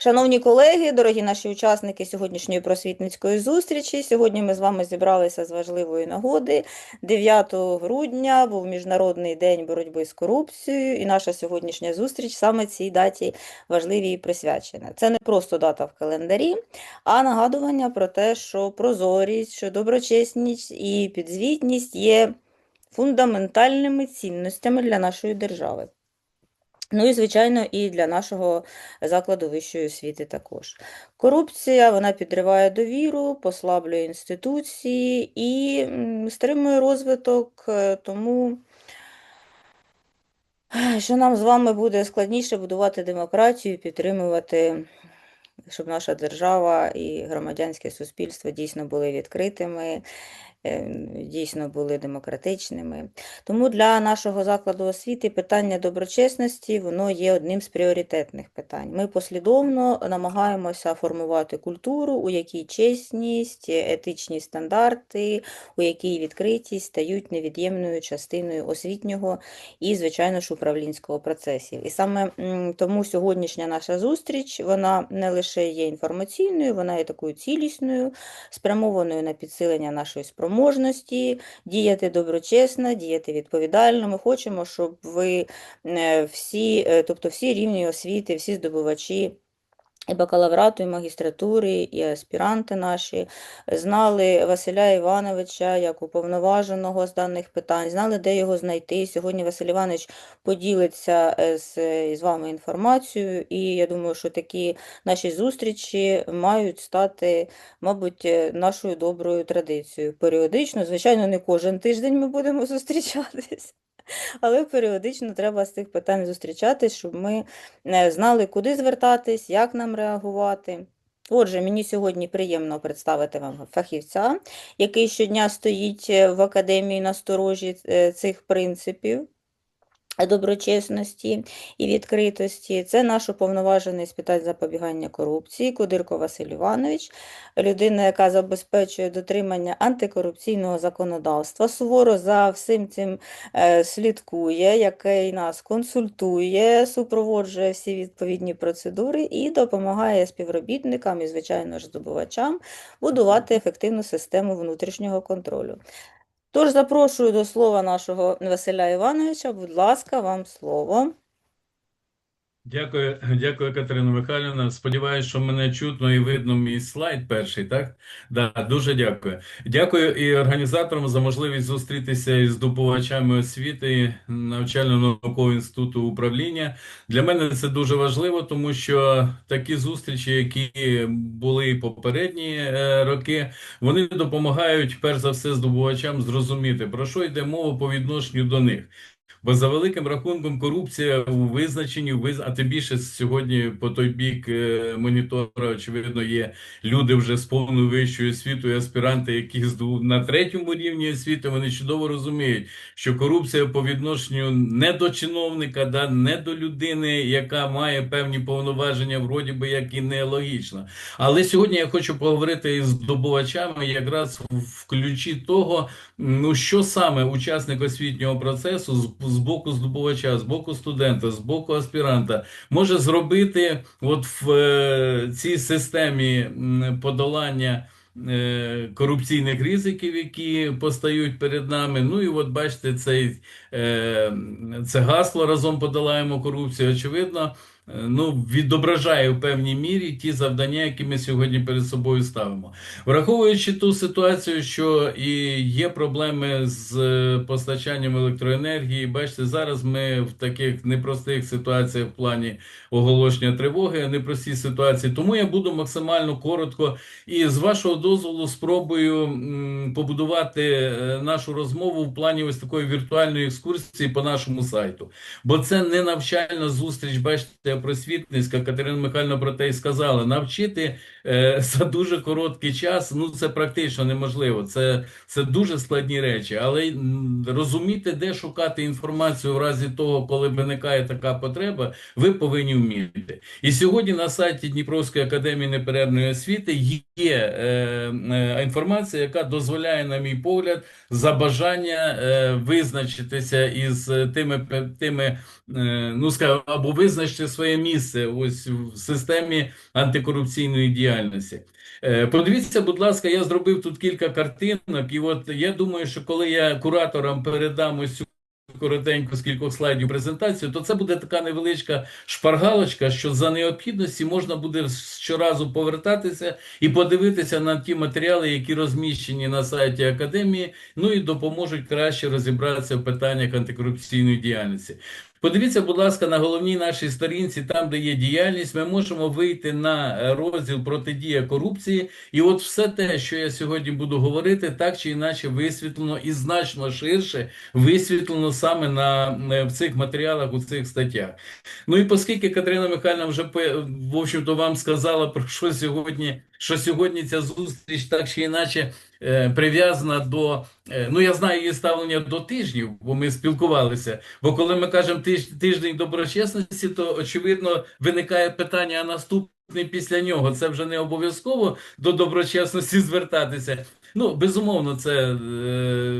Шановні колеги, дорогі наші учасники сьогоднішньої просвітницької зустрічі. Сьогодні ми з вами зібралися з важливої нагоди. 9 грудня був Міжнародний день боротьби з корупцією, і наша сьогоднішня зустріч саме цій даті важливій і присвячена. Це не просто дата в календарі, а нагадування про те, що прозорість, що доброчесність і підзвітність є фундаментальними цінностями для нашої держави. Ну і, звичайно, і для нашого закладу вищої освіти також. Корупція, вона підриває довіру, послаблює інституції і стримує розвиток, е, тому е, що нам з вами буде складніше будувати демократію, підтримувати, щоб наша держава і громадянське суспільство дійсно були відкритими, дійсно були демократичними. Тому для нашого закладу освіти питання доброчесності воно є одним з пріоритетних питань. Ми послідовно намагаємося формувати культуру, у якій чесність, етичні стандарти, у якій відкритість стають невід'ємною частиною освітнього і, звичайно ж, управлінського процесів. І саме тому сьогоднішня наша зустріч вона не лише є інформаційною, вона є такою цілісною, спрямованою на підсилення нашої спроможності, діяти доброчесно, діяти відповідально. Ми хочемо, щоб ви е, всі, е, тобто всі рівні освіти, всі здобувачі. І бакалаврату, і магістратури, і аспіранти наші знали Василя Івановича як уповноваженого з даних питань, знали, де його знайти. Сьогодні Василь Іванович поділиться е, з, з вами інформацією, і я думаю, що такі наші зустрічі мають стати, мабуть, е, нашою доброю традицією. Періодично, звичайно, не кожен тиждень ми будемо зустрічатись. Але періодично треба з цих питань зустрічатись, щоб ми е, знали, куди звертатись, як нам реагувати. Отже, мені сьогодні приємно представити вам фахівця, який щодня стоїть е, в академії на сторожі е, цих принципів доброчесності і відкритості. Це наш уповноважений з питань запобігання корупції Кудирко Василь Іванович, людина, яка забезпечує дотримання антикорупційного законодавства, суворо за всім цим е, слідкує, який нас консультує, супроводжує всі відповідні процедури і допомагає співробітникам і, звичайно ж, здобувачам будувати ефективну систему внутрішнього контролю. Тож запрошую до слова нашого Василя Івановича. Будь ласка, вам слово. Дякую, дякую, Катерина Михайлівна. Сподіваюся, що мене чутно і видно мій слайд перший, так? Да, дуже дякую. Дякую і організаторам за можливість зустрітися із здобувачами освіти навчально-наукового інституту управління. Для мене це дуже важливо, тому що такі зустрічі, які були попередні е, роки, вони допомагають перш за все здобувачам зрозуміти, про що йде мова по відношенню до них. Бо за великим рахунком корупція у визначенні, виз- а тим більше сьогодні по той бік е, монітора, очевидно, є люди вже з повною вищою освітою, аспіранти, які на третьому рівні освіти, вони чудово розуміють, що корупція по відношенню не до чиновника, да, не до людини, яка має певні повноваження, вроді би як і нелогічно. Але сьогодні я хочу поговорити із здобувачами якраз в ключі того, ну що саме учасник освітнього процесу з, з боку здобувача, з боку студента, з боку аспіранта може зробити от в е, цій системі подолання. е, Корупційних ризиків, які постають перед нами. Ну і от бачите, цей, е, це гасло разом подолаємо корупцію. Очевидно, ну, відображає в певній мірі ті завдання, які ми сьогодні перед собою ставимо. Враховуючи ту ситуацію, що і є проблеми з е, постачанням електроенергії, бачите, зараз ми в таких непростих ситуаціях в плані оголошення тривоги, непростій ситуації. Тому я буду максимально коротко і з вашого дозволу спробую побудувати е, нашу розмову в плані ось такої віртуальної екскурсії по нашому сайту. Бо це не навчальна зустріч, бачите, просвітницька. Катерина Михайловна про те й сказала. Навчити за дуже короткий час, ну це практично неможливо. Це, це дуже складні речі. Але розуміти, де шукати інформацію в разі того, коли виникає така потреба, ви повинні вміти. І сьогодні на сайті Дніпровської академії неперервної освіти є е, е, інформація, яка дозволяє, на мій погляд, за бажання е, визначитися із тими, тими е, ну скажімо, або визначити своє місце ось в системі антикорупційної діяльності. Е, Подивіться, будь ласка, я зробив тут кілька картинок, і от я думаю, що коли я кураторам передам ось цю коротеньку з кількох слайдів презентацію, то це буде така невеличка шпаргалочка, що за необхідності можна буде щоразу повертатися і подивитися на ті матеріали, які розміщені на сайті академії, ну і допоможуть краще розібратися в питаннях антикорупційної діяльності. Подивіться, будь ласка, на головній нашій сторінці, там, де є діяльність, ми можемо вийти на е, розділ протидія корупції. І от все те, що я сьогодні буду говорити, так чи інакше висвітлено і значно ширше висвітлено саме на е, в цих матеріалах, у цих статтях. Ну і оскільки Катерина Михайлівна вже в общем-то вам сказала про що сьогодні, що сьогодні ця зустріч так чи інакше прив'язана до. е, Ну, я знаю її ставлення до тижнів, бо ми спілкувалися. Бо коли ми кажемо тиж, тиждень доброчесності, то очевидно виникає питання, а після нього це вже не обов'язково до доброчесності звертатися. Ну, безумовно, це е,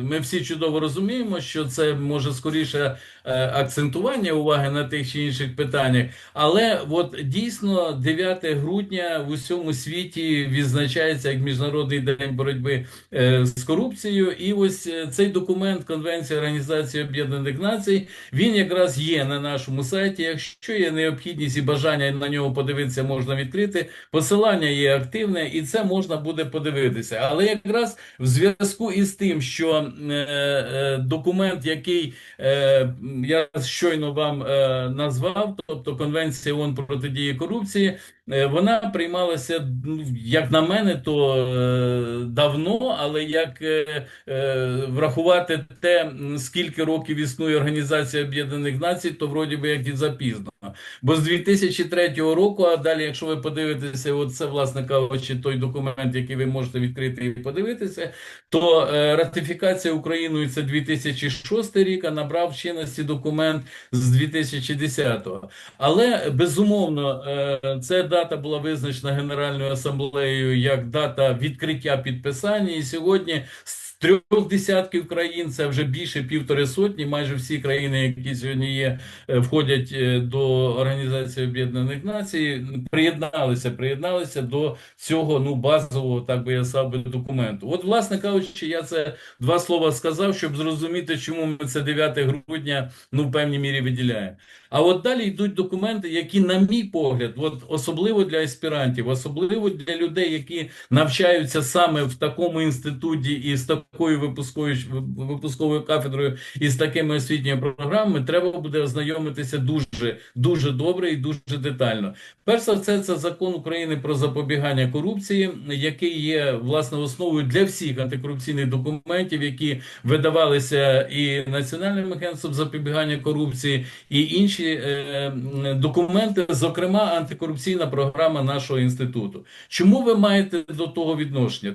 ми всі чудово розуміємо, що це може скоріше е, акцентування уваги на тих чи інших питаннях. Але от дійсно 9 грудня в усьому світі відзначається як Міжнародний день боротьби е, з корупцією. І ось цей документ Конвенції Організації Об'єднаних Націй він якраз є на нашому сайті. Якщо є необхідність і бажання на нього подивитися, можна відкрити. Посилання є активне, і це можна буде подивитися. Але якраз в зв'язку із тим, що е, е, документ, який е, я щойно вам назвав, тобто Конвенція ООН протидії корупції, вона приймалася, ну, як на мене, то е, давно, але як е, е, врахувати те, скільки років існує Організація Об'єднаних Націй, то вроді би як і запізно. Бо з 2003 року, а далі, якщо ви подивитеся, от це, власне кажучи, той документ, який ви можете відкрити і подивитися, то е, ратифікація Україною це 2006 рік, а набрав чинності документ з 2010-го. Але безумовно, е, ця дата була визначена Генеральною асамблеєю як дата відкриття підписання. І сьогодні з трьох десятків країн це вже більше півтори сотні. Майже всі країни, які сьогодні є, е, входять е, до Організації Об'єднаних Націй, приєдналися, приєдналися до цього ну базового, так би я сказав би, документу. От, власне кажучи, я це два слова сказав, щоб зрозуміти, чому ми це 9 грудня ну в певній мірі виділяємо. А от далі йдуть документи, які, на мій погляд, от особливо для аспірантів, особливо для людей, які навчаються саме в такому інституті і з такою випусковою випусковою кафедрою і з такими освітніми програмами, треба буде ознайомитися дуже дуже добре і дуже детально. Перш за все, це закон України про запобігання корупції, який є власне основою для всіх антикорупційних документів, які видавалися і Національним агентством запобігання корупції, і інші е, документи, зокрема антикорупційна програма нашого інституту. Чому ви маєте до того відношення?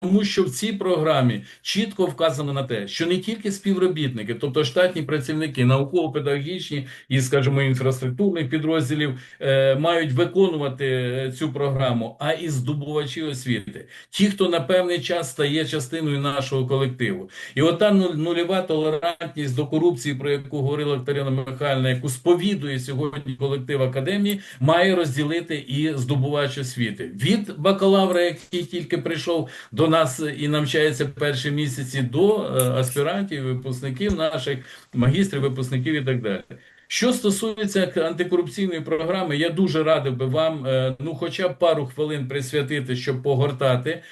То тому що в цій програмі чітко вказано на те, що не тільки співробітники, тобто штатні працівники, науково-педагогічні і, скажімо, інфраструктурних підрозділів, е, мають виконувати е, цю програму, а і здобувачі освіти, ті, хто на певний час стає частиною нашого колективу. І ота нуль- нульова толерантність до корупції, про яку говорила Катерина Михайлівна, яку сповідує сьогодні колектив академії, має розділити і здобувач освіти від бакалавра, який тільки прийшов до нас і навчається перші місяці, до е, аспірантів, випускників наших, магістрів, випускників і так далі. Що стосується антикорупційної програми, я дуже радив би вам е, ну, хоча б пару хвилин присвятити, щоб погортати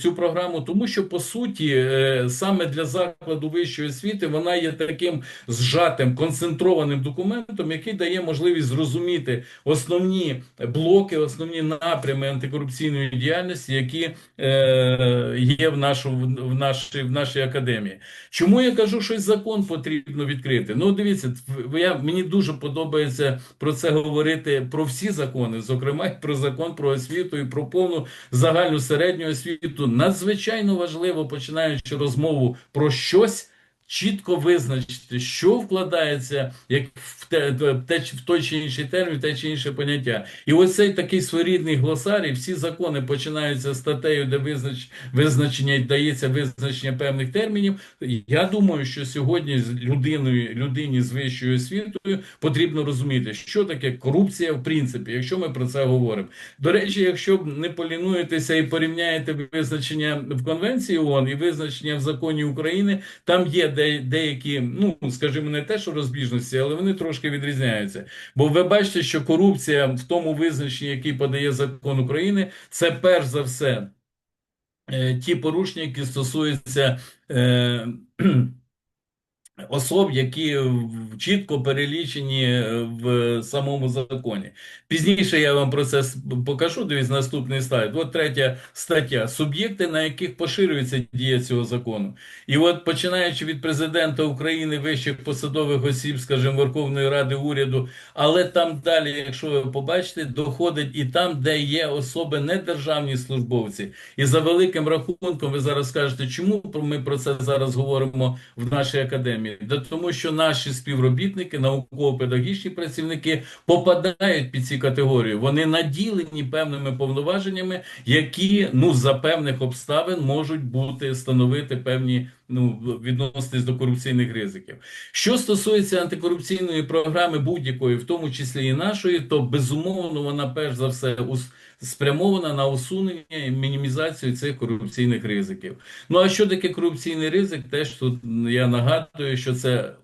цю програму, тому що по суті е, саме для закладу вищої освіти вона є таким зжатим концентрованим документом, який дає можливість зрозуміти основні блоки, основні напрями антикорупційної діяльності, які е, є в нашу в нашій в нашій академії. Чому я кажу, що закон потрібно відкрити? Ну, дивіться, я мені дуже подобається про це говорити про всі закони, зокрема про закон про освіту і про повну загальну середню освіту. Надзвичайно важливо, починаючи розмову про щось. Чітко визначити, що вкладається як в, те, в, той чи інший термін, в те чи інше поняття. І ось цей такий своєрідний глосарій, всі закони починаються статтею, де визнач, визначення дається визначення певних термінів. Я думаю, що сьогодні з людиною, людині з вищою освітою потрібно розуміти, що таке корупція в принципі, якщо ми про це говоримо. До речі, якщо не полінуєтеся і порівняєте визначення в Конвенції ООН і визначення в законі України, там є де, деякі, ну скажімо, не те, що розбіжності, але вони трошки відрізняються. Бо ви бачите, що корупція в тому визначенні, який подає закон України, це перш за все е, ті порушення, які стосуються. Е, Особ, які чітко перелічені е, в самому законі. Пізніше я вам про це покажу. Дивіться наступний слайд. От третя стаття. Суб'єкти, на яких поширюється дія цього закону. І от починаючи від президента України, вищих посадових осіб, скажімо, Верховної Ради, уряду, але там далі, якщо ви побачите, доходить і там, де є особи не державні службовці. І за великим рахунком, ви зараз скажете, чому ми про це зараз говоримо в нашій академії? Да тому що наші співробітники, науково-педагогічні працівники попадають під ці категорії. Вони наділені певними повноваженнями, які ну за певних обставин можуть бути становити певні ну відноситись до корупційних ризиків. Що стосується антикорупційної програми будь-якої, в тому числі і нашої, то безумовно вона перш за все ус- спрямована на усунення і мінімізацію цих корупційних ризиків. Ну а що таке корупційний ризик? Теж тут я нагадую, що це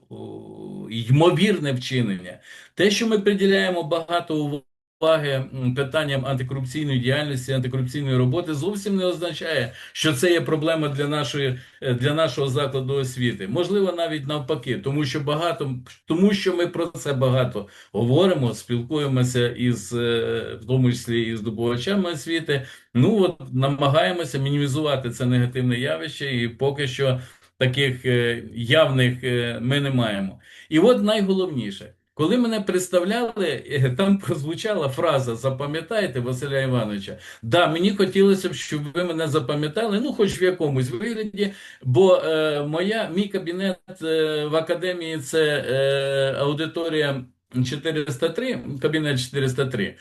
ймовірне вчинення. Те, що ми приділяємо багато уваги питанням антикорупційної діяльності, антикорупційної роботи, зовсім не означає, що це є проблема для нашої е, для нашого закладу освіти. Можливо, навіть навпаки, тому що багато тому, що ми про це багато говоримо, спілкуємося із е, в тому числі і здобувачами освіти. Ну от намагаємося мінімізувати це негативне явище, і поки що таких е, явних ми не маємо. І от найголовніше. Коли мене представляли, е, там прозвучала фраза Запам'ятайте Василя Івановича. Да, мені хотілося б, щоб ви мене запам'ятали, ну хоч в якомусь вигляді, бо е, моя, мій кабінет е, в академії це е, аудиторія 403, кабінет 403.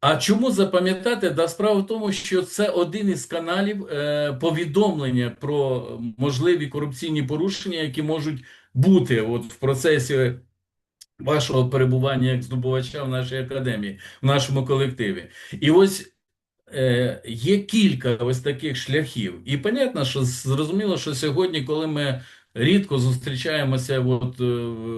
А чому запам'ятати? Да, справа в тому, що це один із каналів е, повідомлення про можливі корупційні порушення, які можуть бути от в процесі вашого перебування як здобувача в нашій академії, в нашому колективі. І ось е, є кілька ось таких шляхів. І понятно, що зрозуміло, що сьогодні, коли ми рідко зустрічаємося от, е,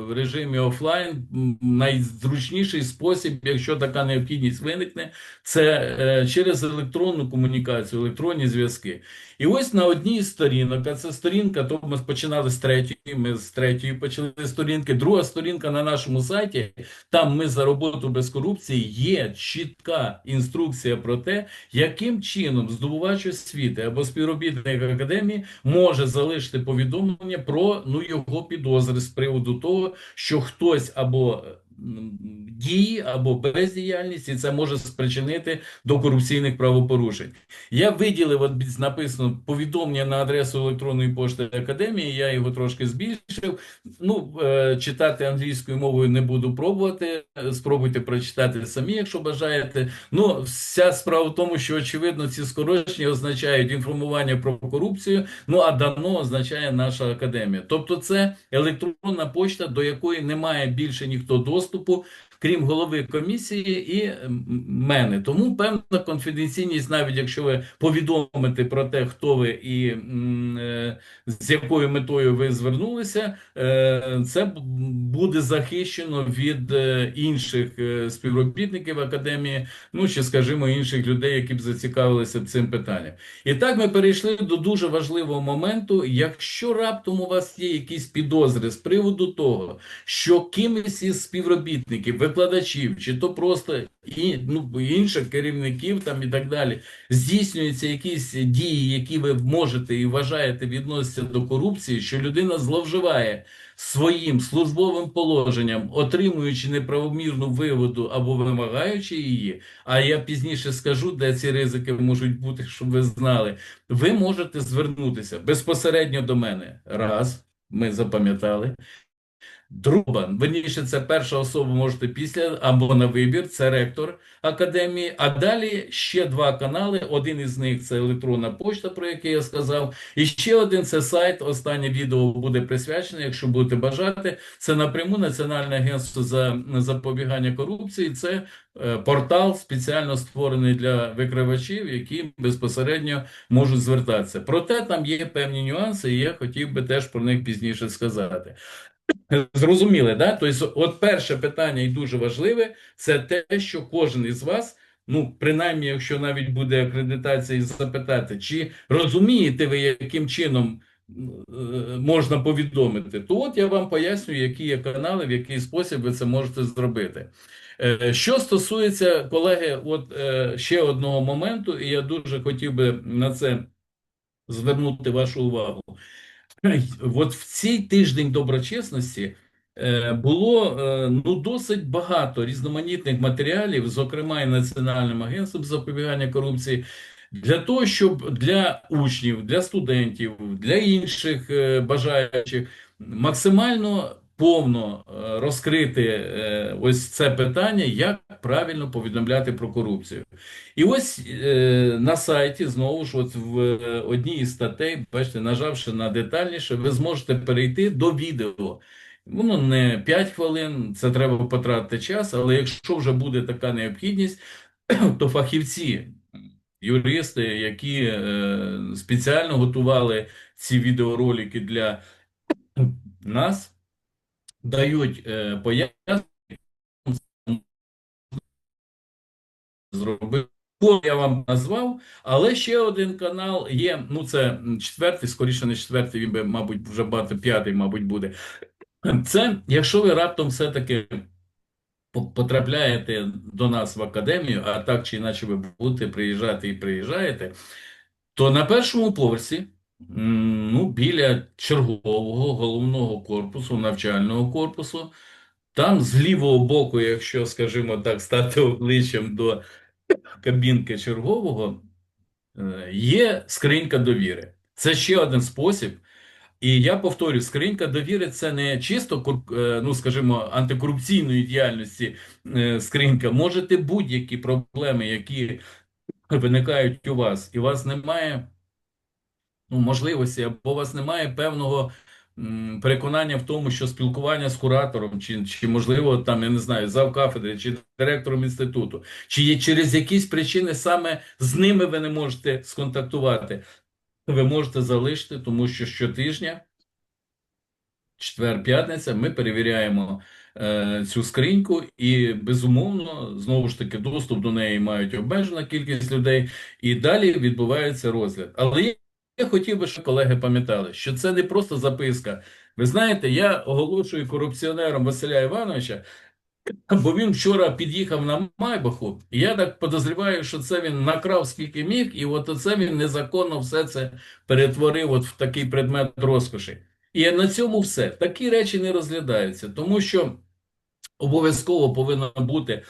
в режимі офлайн, найзручніший спосіб, якщо така необхідність виникне, це е, через електронну комунікацію, електронні зв'язки. І ось на одній сторінок, а це сторінка, то ми починали з третьої, ми з третьої почали сторінки. Друга сторінка на нашому сайті, там ми за роботу без корупції є чітка інструкція про те, яким чином здобувач освіти або співробітник академії може залишити повідомлення про ну його підозри з приводу того, що хтось або дії або бездіяльність, і це може спричинити до корупційних правопорушень. Я виділив, от написано повідомлення на адресу електронної пошти академії. Я його трошки збільшив. Ну, е, читати англійською мовою не буду пробувати. Спробуйте прочитати самі, якщо бажаєте. Ну, вся справа в тому, що очевидно ці скорочення означають інформування про корупцію. Ну а дано означає наша академія. Тобто, це електронна почта, до якої немає більше ніхто доступу. postupu Крім голови комісії і мене, тому певна конфіденційність, навіть якщо ви повідомите про те, хто ви і е, з якою метою ви звернулися, е, це буде захищено від е, інших співробітників академії, ну чи скажімо інших людей, які б зацікавилися цим питанням. І так ми перейшли до дуже важливого моменту. Якщо раптом у вас є якісь підозри з приводу того, що кимось із співробітників, викладачів, чи то просто і, ну, інших керівників там і так далі, здійснюються якісь дії, які ви можете і вважаєте відносяться до корупції, що людина зловживає своїм службовим положенням, отримуючи неправомірну виводу або вимагаючи її, а я пізніше скажу, де ці ризики можуть бути, щоб ви знали, ви можете звернутися безпосередньо до мене. Раз. ми запам'ятали. Друга, верніше, це перша особа можете після або на вибір, це ректор академії. А далі ще два канали. Один із них це електронна почта, про який я сказав. І ще один це сайт. Останнє відео буде присвячене, якщо будете бажати. Це напряму Національне агентство за запобігання корупції. Це е, портал спеціально створений для викривачів, які безпосередньо можуть звертатися. Проте там є певні нюанси, і я хотів би теж про них пізніше сказати. Зрозуміли, да? Тобто, от перше питання і дуже важливе, це те, що кожен із вас, ну, принаймні, якщо навіть буде акредитація і запитати, чи розумієте ви, яким чином е, можна повідомити, то от я вам пояснюю, які є канали, в який спосіб ви це можете зробити. Е, Що стосується, колеги, от е, ще одного моменту, і я дуже хотів би на це звернути вашу увагу. От в цей тиждень доброчесності е, було е, ну досить багато різноманітних матеріалів, зокрема і Національним агентством запобігання корупції, для того, щоб для учнів, для студентів, для інших е, бажаючих максимально повно е, розкрити е, ось це питання, як правильно повідомляти про корупцію. І ось е, на сайті, знову ж, от в одній із статей, бачите, нажавши на детальніше, ви зможете перейти до відео. Воно не 5 хвилин, це треба потратити час, але якщо вже буде така необхідність, то фахівці, юристи, які спеціально готували ці відеоролики для нас, дають е, пояснення, зробити. Я вам назвав, але ще один канал є. Ну, це четвертий, скоріше не четвертий, він би, мабуть, вже багато п'ятий, мабуть, буде. Це, якщо ви раптом все-таки потрапляєте до нас в академію, а так чи інакше ви будете приїжджати і приїжджаєте, то на першому поверсі, ну, біля чергового головного корпусу, навчального корпусу, там з лівого боку, якщо, скажімо так, стати обличчям до кабінки чергового, е, є скринька довіри. Це ще один спосіб. І я повторю, скринька довіри це не чисто, е, ну скажімо, антикорупційної діяльності е, скринька. Можете будь-які проблеми, які виникають у вас, і у вас немає ну, можливості, або у вас немає певного переконання в тому, що спілкування з куратором, чи, чи можливо, там, я не знаю, завкафедри, чи директором інституту, чи є через якісь причини саме з ними ви не можете сконтактувати, ви можете залишити, тому що щотижня, четвер-п'ятниця, ми перевіряємо е, цю скриньку, і безумовно, знову ж таки, доступ до неї мають обмежена кількість людей, і далі відбувається розгляд. Але я, хотів би, щоб колеги пам'ятали, що це не просто записка. Ви знаєте, я оголошую корупціонером Василя Івановича, бо він вчора під'їхав на Майбаху, і я так подозріваю, що це він накрав скільки міг, і от оце він незаконно все це перетворив от в такий предмет розкоші. І на цьому все. Такі речі не розглядаються, тому що обов'язково повинно бути.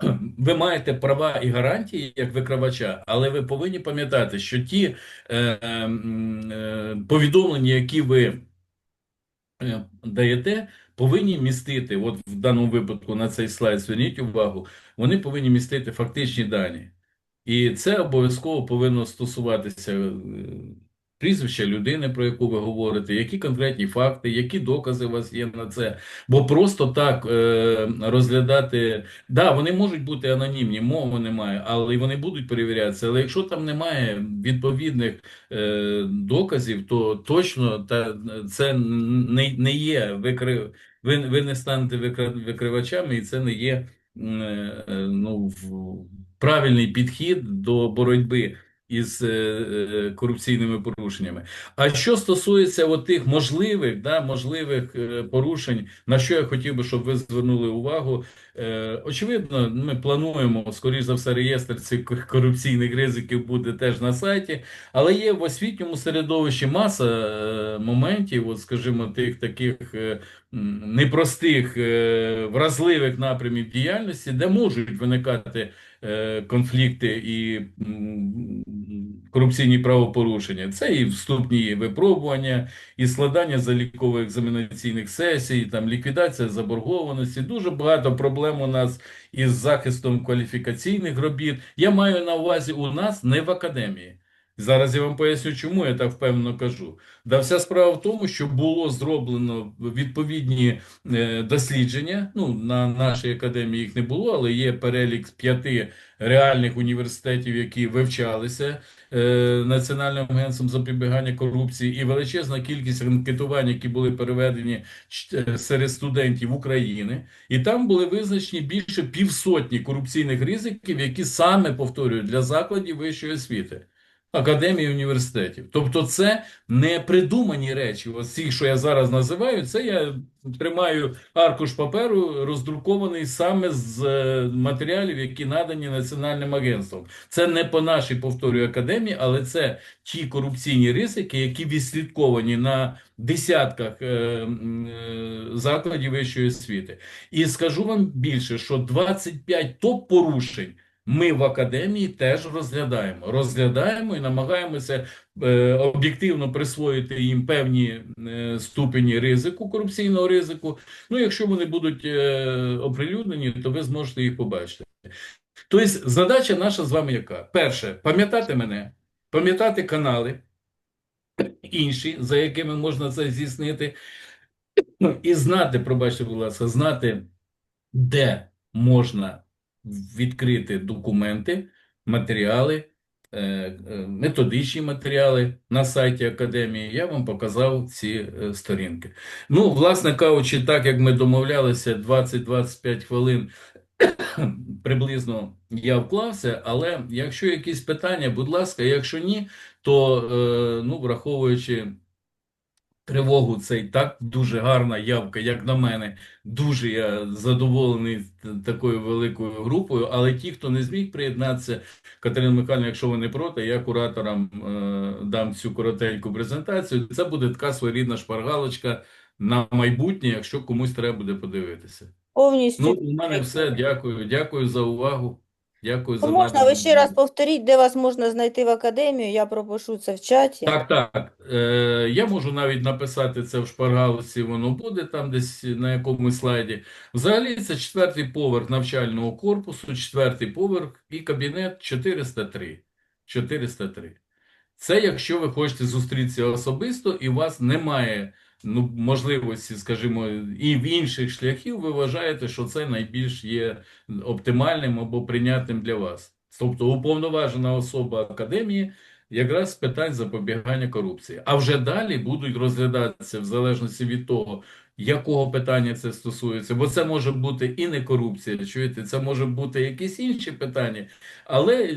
Ви маєте права і гарантії як викривача, але ви повинні пам'ятати, що ті е, е, повідомлення, які ви е, даєте, повинні містити, от в даному випадку на цей слайд зверніть увагу, вони повинні містити фактичні дані. І це обов'язково повинно стосуватися е, прізвища людини, про яку ви говорите, які конкретні факти, які докази у вас є на це. Бо просто так е, розглядати, да, вони можуть бути анонімні, мови немає, але вони будуть перевірятися. Але якщо там немає відповідних е, доказів, то точно та, це не, не є викри... ви, ви не станете викри- викривачами, і це не є е, ну, правильний підхід до боротьби із е, е, корупційними порушеннями. А що стосується от тих можливих, да, можливих е, порушень, на що я хотів би, щоб ви звернули увагу. Очевидно, ми плануємо, скоріш за все, реєстр цих корупційних ризиків буде теж на сайті, але є в освітньому середовищі маса моментів, от, скажімо, тих таких непростих, вразливих напрямів діяльності, де можуть виникати конфлікти і корупційні правопорушення. Це і вступні випробування, і складання залікових екзаменаційних сесій, там ліквідація заборгованості. Дуже багато проблем у нас із захистом кваліфікаційних робіт. Я маю на увазі у нас не в академії. Зараз я вам поясню, чому я так впевнено кажу. Да вся справа в тому, що було зроблено відповідні е, дослідження. Ну, на нашій академії їх не було, але є перелік п'яти реальних університетів, які вивчалися е, Національним агентством запобігання корупції, і величезна кількість анкетувань, які були переведені е, серед студентів України. І там були визначені більше півсотні корупційних ризиків, які саме повторюю для закладів вищої освіти. Академії університетів. Тобто це не придумані речі. Ось ці, що я зараз називаю, це я тримаю аркуш паперу, роздрукований саме з е, матеріалів, які надані Національним агентством. Це не по нашій, повторюю, академії, але це ті корупційні ризики, які відслідковані на десятках е, е, закладів вищої освіти. І скажу вам більше, що 25 топ-порушень ми в академії теж розглядаємо. Розглядаємо і намагаємося е, об'єктивно присвоїти їм певні е, ступені ризику, корупційного ризику. Ну, якщо вони будуть е, оприлюднені, то ви зможете їх побачити. Тобто, задача наша з вами яка? Перше, пам'ятати мене, пам'ятати канали інші, за якими можна це здійснити, і знати, пробачте, будь ласка, знати, де можна відкрити документи, матеріали, е, е, методичні матеріали на сайті Академії. Я вам показав ці е, сторінки. Ну, власне кажучи, так як ми домовлялися 20-25 хвилин приблизно я вклався, але якщо якісь питання, будь ласка, якщо ні, то ну, враховуючи тривогу, це і так дуже гарна явка, як на мене. Дуже я задоволений такою великою групою. Але ті, хто не зміг приєднатися, Катерина Михайлівна, якщо ви не проти, я кураторам е, дам цю коротеньку презентацію. Це буде така своєрідна шпаргалочка на майбутнє, якщо комусь треба буде подивитися. Повністю Ну, у мене все. Дякую. Дякую за увагу. Дякую за можна ви ще раз повторіть, де вас можна знайти в академію, я пропишу це в чаті. Так, так. Е, я можу навіть написати це в шпаргалці, воно буде там десь на якомусь слайді. Взагалі це четвертий поверх навчального корпусу, четвертий поверх і кабінет 403. 403. Це якщо ви хочете зустрітися особисто і у вас немає ну, можливості, скажімо, і в інших шляхів, ви вважаєте, що це найбільш є оптимальним або прийнятним для вас. Тобто уповноважена особа академії якраз з питань запобігання корупції. А вже далі будуть розглядатися в залежності від того, якого питання це стосується, бо це може бути і не корупція, чуєте, це може бути якісь інші питання, але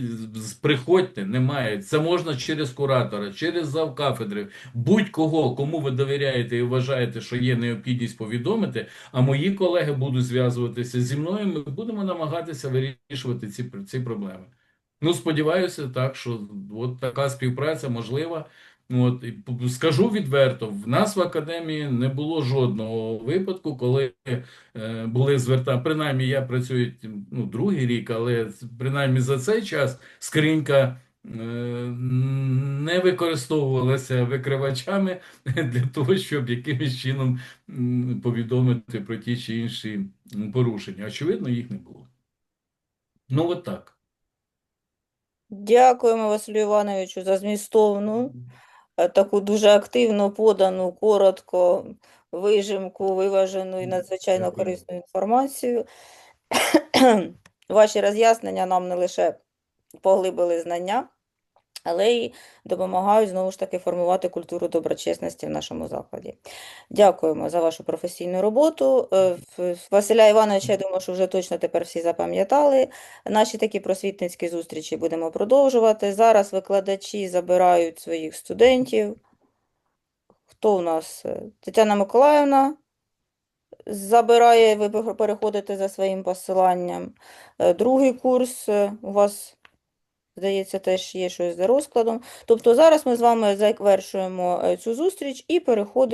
приходьте, немає. Це можна через куратора, через завкафедри, будь-кого, кому ви довіряєте і вважаєте, що є необхідність повідомити. А мої колеги будуть зв'язуватися зі мною. Ми будемо намагатися вирішувати ці, ці проблеми. Ну, сподіваюся, так, що от така співпраця можлива. От, і скажу відверто, в нас в академії не було жодного випадку, коли е, були звертання. Принаймні, я працюю ну, другий рік, але принаймні за цей час скринька е, не використовувалася викривачами для того, щоб якимось чином повідомити про ті чи інші порушення. Очевидно, їх не було. Ну, от так. Дякуємо Василю Івановичу за змістовну, е, таку дуже активно подану, коротко, вижимку, виважену і надзвичайно Дякую. корисну інформацію. Ваші роз'яснення нам не лише поглибили знання, але й допомагають знову ж таки формувати культуру доброчесності в нашому закладі. Дякуємо за вашу професійну роботу. Е, Василя Івановича, я думаю, що вже точно тепер всі запам'ятали. Наші такі просвітницькі зустрічі будемо продовжувати. Зараз викладачі забирають своїх студентів. Хто у нас? Е, Тетяна Миколаївна забирає, ви переходите за своїм посиланням. Е, Другий курс у вас, здається, теж є щось за розкладом. Тобто зараз ми з вами завершуємо е, цю зустріч і переходимо.